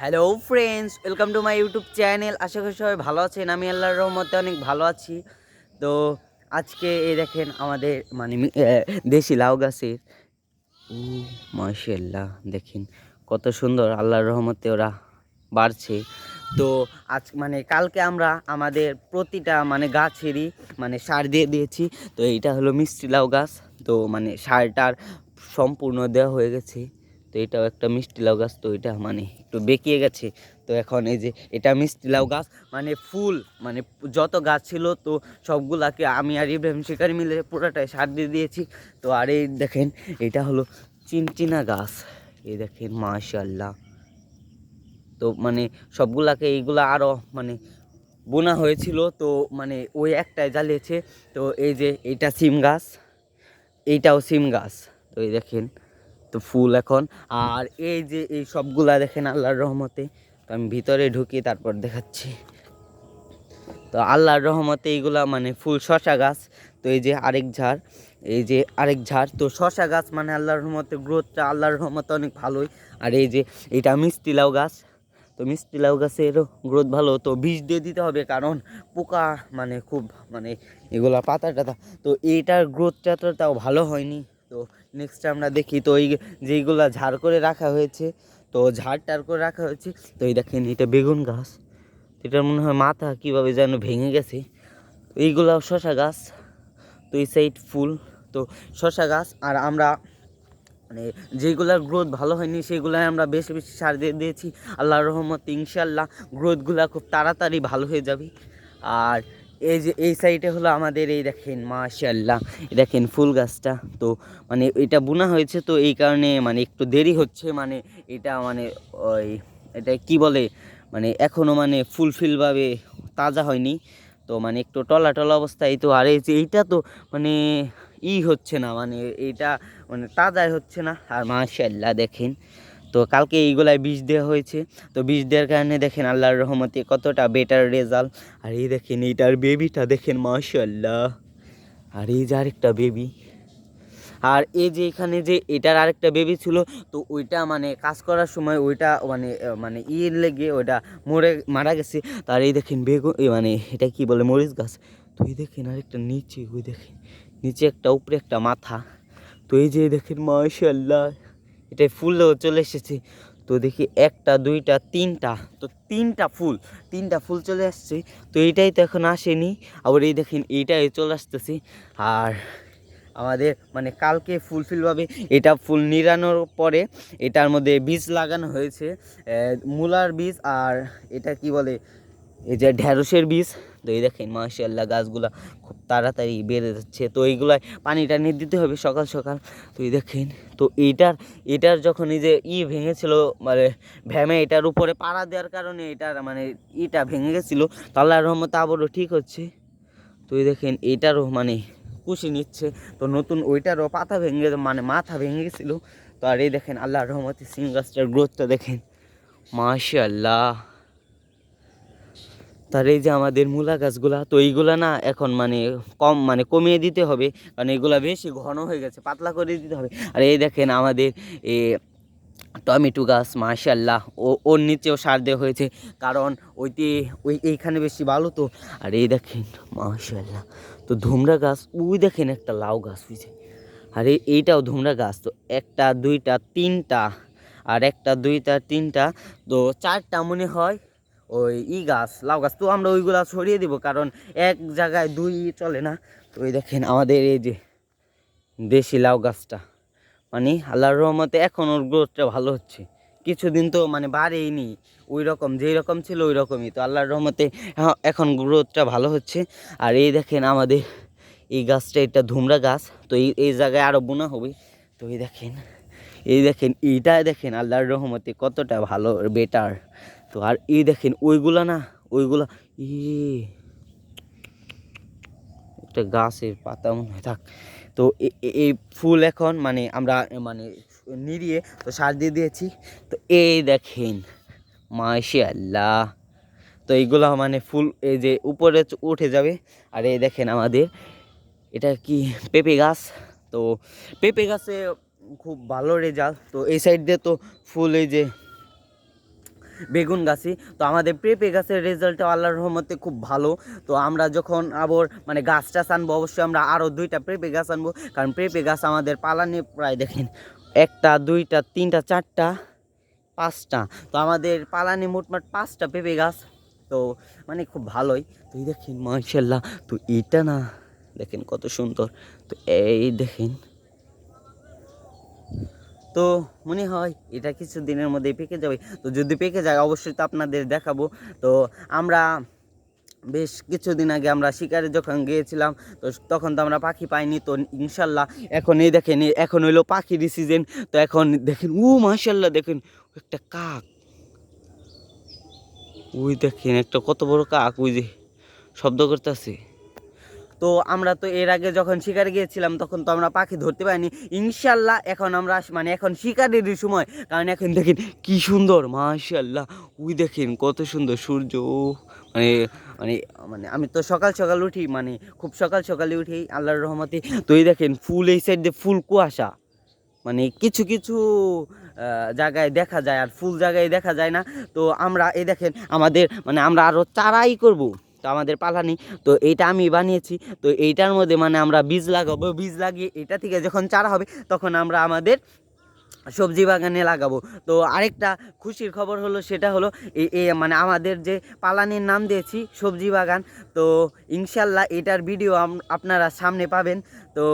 Hello friends welcome to my YouTube channel আশা করি সবাই ভালো আছেন। আমি আল্লাহর রহমতে অনেক ভালো আছি। তো আজকে এই দেখেন আমাদের মানে দেশি লাউ গাছের। ও দেখেন কত সুন্দর। আল্লাহর রহমতে ওরা বাড়ছে। তো আজ মানে কালকে আমরা আমাদের প্রতিটা মানে গাছেরই মানে সার দিয়ে দিয়েছি। তো এইটা হলো মিষ্টি লাউ গাছ। তো মানে সারটার সম্পূর্ণ দেওয়া হয়ে গেছে। তো এটাও একটা মিষ্টি লাউ গাছ, তো এটা মানে একটু বেঁকিয়ে গেছে। তো এখন এই যে এটা মিষ্টি লাউ গাছ মানে ফুল মানে যত গাছ ছিল তো সবগুলাকে আমি আর ইব্রাহিম শিকারি মিলে পুরোটাই সার দিয়ে দিয়েছি। তো আর এই দেখেন, এটা হলো চিনচিনা গাছ। এই দেখেন মাশাল্লাহ তো মানে সবগুলাকে এইগুলো আরও মানে বোনা হয়েছিল, তো মানে ওই একটাই জ্বালিয়েছে। তো এই যে এইটা সিম গাছ, এইটাও সিম গাছ। তো এই দেখেন তো ফুল এখন। আর এই যে এই সবগুলা দেখেন আল্লাহর রহমতে, তো আমি ভিতরে ঢুকি, তারপর দেখাচ্ছি। তো আল্লাহর রহমতে এইগুলা মানে ফুল শশা গাছ, তো এই যে আরেক ঝাড়, এই যে আরেক ঝাড়। তো শশা গাছ মানে আল্লাহর রহমতে গ্রোথটা আল্লাহর রহমতে অনেক ভালোই। আর এই যে এটা মিষ্টি লাউ গাছ, তো মিষ্টি লাউ গাছেরও গ্রোথ ভালো। তো বীজ দিয়ে দিতে হবে, কারণ পোকা মানে খুব মানে এগুলা পাতা টাতা তো এইটার গ্রোথটা তো তাও ভালো হয়নি। তো নেক্সট আমরা দেখি, তো ওই যেইগুলো ঝাড় করে রাখা হয়েছে, তো ঝাড় টাড় করে রাখা হয়েছে, তো এই দেখেন এটা বেগুন গাছ এটার মনে হয় মাথা কীভাবে যেন ভেঙে গেছে, তো এইগুলা শশা গাছ, তো এই সাইড ফুল, তো শশা গাছ, আর আমরা মানে যেগুলার গ্রোথ ভালো হয়নি, সেগুলাই আমরা বেশি বেশি সার দিয়ে দিয়েছি, আল্লাহর রহমত ইনশাল্লাহ গ্রোথগুলো খুব তাড়াতাড়ি ভালো হয়ে যাবে, আর এই যে, এই সাইডে হলো আমাদের এই দেখেন মাশাল্লাহ দেখেন ফুল গাছটা। তো মানে এটা বোনা হয়েছে, তো এই কারণে মানে একটু দেরি হচ্ছে মানে এটা মানে ওই এটা কি বলে? মানে এখনও মানে ফুলফিলভাবে তাজা হয়নি। তো মানে একটু টলা টলা অবস্থায় তো, আর এই যে এইটা তো মানে ই হচ্ছে না মানে এইটা মানে তাজাই হচ্ছে না। আর মাশাল্লাহ দেখেন। তো কালকে এইগুলাই বিষ দেওয়া হয়েছে। তো বিষ দেওয়ার কারণে দেখেন আল্লাহর রহমতে কতটা বেটার রেজাল্ট আর এই দেখেন এইটার বেবিটা দেখেন মাশাল্লাহ আর এই যে আরেকটা বেবি আর এই যে এখানে যে এটার আরেকটা বেবি ছিল, তো ওইটা মানে কাজ করার সময় ওইটা মানে মানে ইয়ের লেগে ওইটা মরে, মারা গেছে। তার এই দেখেন বেগুন মানে এটা কি বলে, মরিচ গাছ। তো এই দেখেন আরেকটা নিচে, ওই দেখেন। নিচে একটা, উপরে একটা মাথা। তো এই যে দেখেন মাশাল্লাহ এটা ফুলও চলে এসেছে। তো দেখি একটা, দুইটা, তিনটা। তো তিনটা ফুল তিনটা ফুল চলে আসছে। তো এইটাই তো এখন আসেনি। আবার এই দেখেন, এইটাই চলে আসতেছে। আর আমাদের মানে কালকে ফুলফিলভাবে এটা ফুল নিরানোর পরে এটার মধ্যে বীজ লাগানো হয়েছে। মূলার বীজ আর এটা কি বলে? এই যে ঢ্যাঁড়সের বীজ। তো এই দেখেন মাশাল্লাহ গাছগুলা খুব তাড়াতাড়ি বেড়ে যাচ্ছে। তো এইগুলায় পানি টানি দিতে হবে সকাল সকাল। তো এই দেখেন, তো এইটার এটার যখন এই যে ই ভেঙেছিল মানে ভ্যামে এটার উপরে পাড়া দেওয়ার কারণে এটার মানে ইটা ভেঙে গেছিল তো আল্লাহর রহমতে আবারও ঠিক হচ্ছে। তো এই দেখেন, এইটারও মানে কুশি নিচ্ছে। তো নতুন ওইটারও পাতা ভেঙে মানে মাথা ভেঙে গেছিল। তো আর এই দেখেন, আল্লাহর রহমতে সিম গাছটার গ্রোথটা দেখেন। মাশাল্লাহ তার এই যে আমাদের মূলা গাছগুলা তো এইগুলা না এখন মানে কম মানে কমিয়ে দিতে হবে। কারণ এগুলা বেশি ঘন হয়ে গেছে, পাতলা করে দিতে হবে। আর এই দেখেন আমাদের এ টমেটো গাছ মাশাল্লাহ ও, ওর নিচেও সার দেওয়া হয়েছে। কারণ ওইতে ওই এইখানে বেশি ভালো তো। আর এই দেখেন মাশাল্লাহ তো ধুমরা গাছ, ওই দেখেন একটা লাউ গাছ হয়েছে। আর এই, এইটাও ধুমরা গাছ, তো একটা, দুইটা, তিনটা, আর একটা, দুইটা, তিনটা, তো চারটা মনে হয় ওই ই গাছ লাউ গাছ তো আমরা ওইগুলা ছড়িয়ে দিব কারণ এক জায়গায় দুই চলে না। তো ওই দেখেন আমাদের এই যে দেশি লাউ গাছটা মানে আল্লাহর রহমতে এখন ওর গ্রোথটা ভালো হচ্ছে। কিছুদিন তো মানে বাড়েইনি ওই রকম যেই রকম ছিল ওই রকমই তো আল্লাহর রহমতে হ্যাঁ, এখন গ্রোথটা ভালো হচ্ছে। আর এই দেখেন আমাদের এই গাছটা এটা ধুমরা গাছ তো এই এই জায়গায় আরও বোনা হবে। তো এই দেখেন এই দেখেন এইটা দেখেন আল্লাহর রহমতে কতটা ভালো বেটার তো আর এই দেখেন, ওইগুলা না, ওইগুলা, ই। একটা গাছের পাতা মনে হয়, থাক। তো এই ফুল এখন মানে আমরা মানে নিড়িয়ে তো সার দিয়ে দিয়েছি। তো এই দেখেন মাশাল্লাহ তো এইগুলো মানে ফুল এই যে উপরে উঠে যাবে। আর এই দেখেন আমাদের, এটা কি পেঁপে গাছ? তো পেঁপে গাছে খুব ভালো রেজাল্ট। তো এই সাইড দিয়ে তো ফুল এই যে বেগুন গাছই। তো আমাদের পেঁপে গাছের রেজাল্টটা আল্লাহর রহমতে খুব ভালো। তো আমরা যখন আবার মানে গাছ টাছ আনব, অবশ্যই আমরা আরও দুইটা পেঁপে গাছ আনব। কারণ পেঁপে গাছ আমাদের পালানে প্রায় দেখেন, একটা, দুইটা, তিনটা, চারটা, পাঁচটা। তো আমাদের পালানে মোটমাট পাঁচটা পেঁপে গাছ। তো মানে খুব ভালোই। তো এই দেখেন মার্শাল্লাহ তো এটা না, দেখেন কত সুন্দর। তো এই দেখেন তো মনে হয় এটা কিছু দিনের মধ্যেই পেকে যাবে। তো যদি পেকে যায়, অবশ্যই তো আপনাদের দেখাবো। তো আমরা বেশ কিছুদিন আগে আমরা শিকারে যখন গিয়েছিলাম, তো তখন তো আমরা পাখি পাইনি। তো ইনশাল্লাহ এখন এই দেখেন এখন হইল পাখির সিজন তো এখন দেখেন ও মাশাল্লাহ দেখেন, একটা কাক। ওই দেখেন, একটা কত বড় কাক, ওই যে শব্দ করতেছে। তো আমরা তো এর আগে যখন শিকারে গিয়েছিলাম, তখন তো আমরা পাখি ধরতে পারিনি। ইনশাল্লাহ এখন আমরা মানে এখন শিকারেরই সময়। কারণ এখন দেখেন কি সুন্দর, মাশাল্লাহ। ওই দেখেন কত সুন্দর সূর্য। মানে মানে মানে আমি তো সকাল সকাল উঠি মানে খুব সকাল সকালে উঠি, আল্লাহর রহমতে। তো এই দেখেন ফুল এই সাইড দিয়ে ফুল কুয়াশা। মানে কিছু কিছু জায়গায় দেখা যায়, আর ফুল জায়গায় দেখা যায় না। তো আমরা, এই দেখেন আমাদের মানে আমরা আরও চারাই করব। তো আমাদের পালানি তো এইটা আমি বানিয়েছি। তো এইটার মধ্যে মানে আমরা বীজ লাগাবো। বীজ লাগিয়ে এটা থেকে যখন চারা হবে, তখন আমরা আমাদের সবজি বাগানে লাগাবো। তো আরেকটা খুশির খবর হলো, সেটা হলো এ মানে আমাদের যে পালানির নাম দিয়েছি, সবজি বাগান। তো ইনশাল্লাহ এটার ভিডিও আপনারা সামনে পাবেন। তো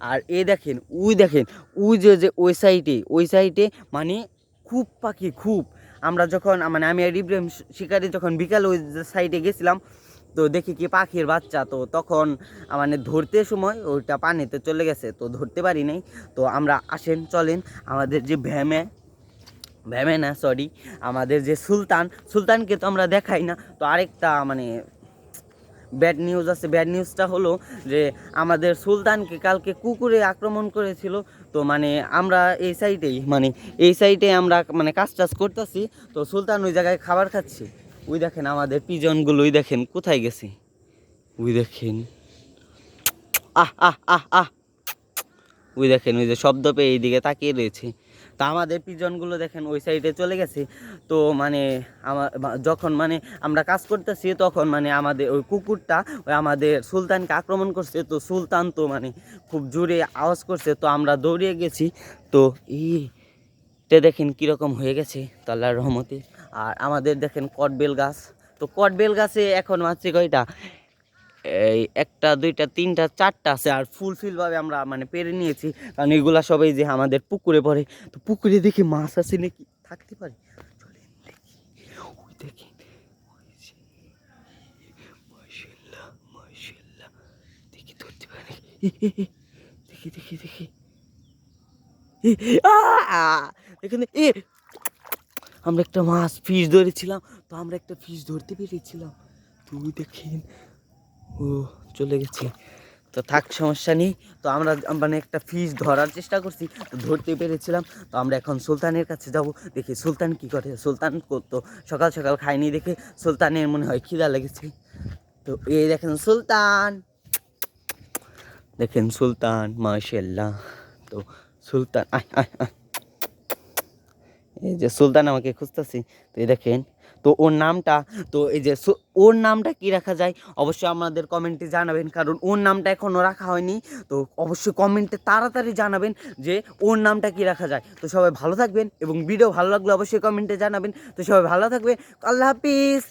আর এ দেখেন উই দেখেন উই যে যে ওই সাইডে ওই সাইডে মানে খুব পাখি, খুব। আমরা যখন মানে আমি আর ইব্রাহিম শিকারি যখন বিকালে ওই সাইডে গেছিলাম, তো দেখি কি পাখির বাচ্চা, তো তখন মানে ধরতে সময় ওইটা পানিতে চলে গেছে, তো ধরতে পারি নাই। তো আমরা আসেন, চলেন, আমাদের যে ভ্যামে ভ্যামে না সরি আমাদের যে সুলতান, সুলতানকে তো আমরা দেখাই না, তো আরেকটা মানে ব্যাড নিউজ আছে। ব্যাড নিউজটা হলো যে, আমাদের সুলতানকে কালকে কুকুরে আক্রমণ করেছিল। তো মানে আমরা এই সাইডেই মানে এই সাইডে আমরা মানে কাজ টাজ করতেছি। তো সুলতান ওই জায়গায় খাবার খাচ্ছে। ওই দেখেন আমাদের পিজনগুলো, ওই দেখেন কোথায় গেছে? ওই দেখেন। আহ আহ আহ আহ। ওই দেখেন, ওই যে শব্দ পেয়ে এইদিকে তাকিয়ে রয়েছে। তা আমাদের পিজনগুলো দেখেন ওই সাইডে চলে গেছে। তো মানে আমার যখন মানে আমরা কাজ করতেছি তখন মানে আমাদের ওই কুকুরটা, ওই আমাদের সুলতানকে আক্রমণ করছে। তো সুলতান তো মানে খুব জোরে আওয়াজ করছে। তো আমরা দৌড়িয়ে গেছি। তো তে দেখেন কীরকম হয়ে গেছে তো আল্লাহর রহমতে। আর আমাদের দেখেন কটবেল গাছ। তো কটবেল গাছে এখন মাত্র কয়টা? এই একটা, দুইটা, তিনটা, চারটা আছে আর ফুলফিলভাবে আমরা মানে পেরে নিয়েছি। কারণ এগুলা সবাই যে আমাদের পুকুরে পড়ে, তো পুকুরে দেখি মাছ আছে নাকি? থাকতে পারে? ধরতে পারে এখানে এ, আমরা একটা মাছ ফিশ ধরেছিলাম, তো আমরা একটা ফিশ ধরতে পেরেছিলাম। তুই দেখেন চলে গেছে। তো থাক, সমস্যা নেই। তো আমরা মানে একটা ফিশ ধরার চেষ্টা করছি। তো ধরতে পেরেছিলাম। তো আমরা এখন সুলতানের কাছে যাব। দেখি সুলতান কি করে? সুলতান করতো সকাল সকাল খায়নি দেখে সুলতানের মনে হয় খিদা লেগেছে। তো এই দেখেন সুলতান। দেখেন সুলতান মাশাল্লাহ তো সুলতান এই যে সুলতান আমাকে খুঁজতেছি। তো এই দেখেন তো ওর নামটা, তো এই যে ওর নামটা কি রাখা যায়? অবশ্যই আমাদের কমেন্টে জানাবেন, কারণ ওর নামটা এখনও রাখা হয়নি। তো অবশ্যই কমেন্টে তাড়াতাড়ি জানাবেন যে ওর নামটা কি রাখা যায়। তো সবাই ভালো থাকবেন এবং ভিডিও ভালো লাগলে অবশ্যই কমেন্টে জানাবেন। তো সবাই ভালো থাকবে। আল্লাহ হাফিজ!